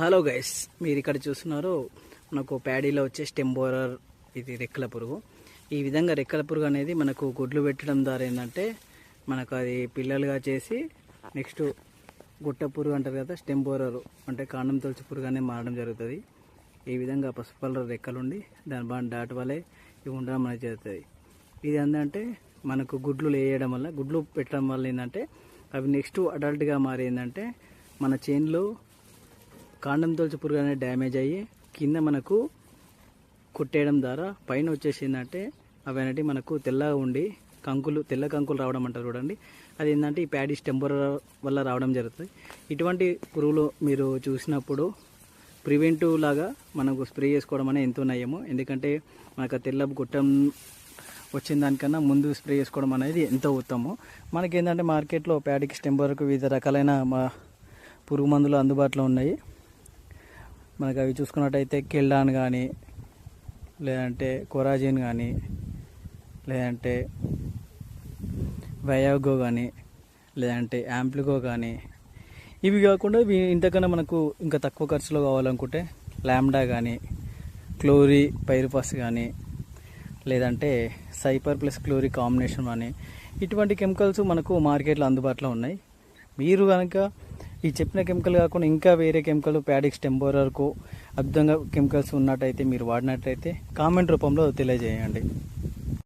Hello guys మీరు ఇక్కడ చూస్తున్నారు మనకు ప్యాడీలో వచ్చే స్టెంబోరర్ ఇది రెక్కల పురుగు. ఈ విధంగా రెక్కల పురుగు అనేది మనకు గుడ్లు పెట్టడం ద్వారా ఏంటంటే మనకు అది పిల్లలుగా చేసి నెక్స్ట్ గుట్ట పురుగు అంటారు కదా స్టెంబోరర్ అంటే కాండం తొలచి పురుగు అనేది మారడం జరుగుతుంది. ఈ విధంగా పసుపు కలర్ రెక్కలుండి దాని బాగా డాట్ వలె ఇవి ఉండడం అనేది జరుగుతుంది ఇది ఏంటంటే మనకు గుడ్లు వేయడం వల్ల గుడ్లు పెట్టడం వల్ల ఏంటంటే అవి నెక్స్ట్ అడల్ట్గా మారి ఏంటంటే మన చేన్లో కాండం తొలచి పురుగు అనేది డ్యామేజ్ అయ్యి కింద మనకు కుట్టేయడం ద్వారా పైన వచ్చేసి ఏంటంటే అవి అనేవి మనకు తెల్లగా ఉండి కంకులు తెల్ల కంకులు రావడం అంటారు చూడండి. అది ఏంటంటే ఈ ప్యాడీ స్టెంబర్ వల్ల రావడం జరుగుతుంది. ఇటువంటి పురుగులు మీరు చూసినప్పుడు ప్రివెంటివ్ లాగా మనకు స్ప్రే చేసుకోవడం అనేది ఎంతో నయము. ఎందుకంటే మనకు ఆ తెల్ల గుట్టం వచ్చిన దానికన్నా ముందు స్ప్రే చేసుకోవడం అనేది ఎంతో ఉత్తమం మనకి ఏంటంటే మార్కెట్లో ప్యాడిక్స్ టెంపర్కు వివిధ రకాలైన మా పురుగు మందులు అందుబాటులో ఉన్నాయి. మనకు అవి చూసుకున్నట్టయితే కెల్డాన్ కానీ లేదంటే కొరాజిన్ కానీ లేదంటే వయాగో కానీ లేదంటే యాంప్లిగో కానీ ఇవి కాకుండా ఇవి ఇంతకన్నా మనకు ఇంకా తక్కువ ఖర్చులో కావాలనుకుంటే ల్యాండా కానీ క్లోరీ పైరుపస్ కానీ లేదంటే సైపర్ ప్లస్ క్లోరీ కాంబినేషన్ కానీ ఇటువంటి కెమికల్స్ మనకు మార్కెట్లో అందుబాటులో ఉన్నాయి. మీరు కనుక ఈ చెప్పిన కెమికల్ కాకుండా ఇంకా వేరే కెమికల్ ప్యాడిక్స్ టెంపోరర్కు అద్భుతంగా కెమికల్స్ ఉన్నట్టయితే మీరు వాడినట్టయితే కామెంట్ రూపంలో తెలియజేయండి.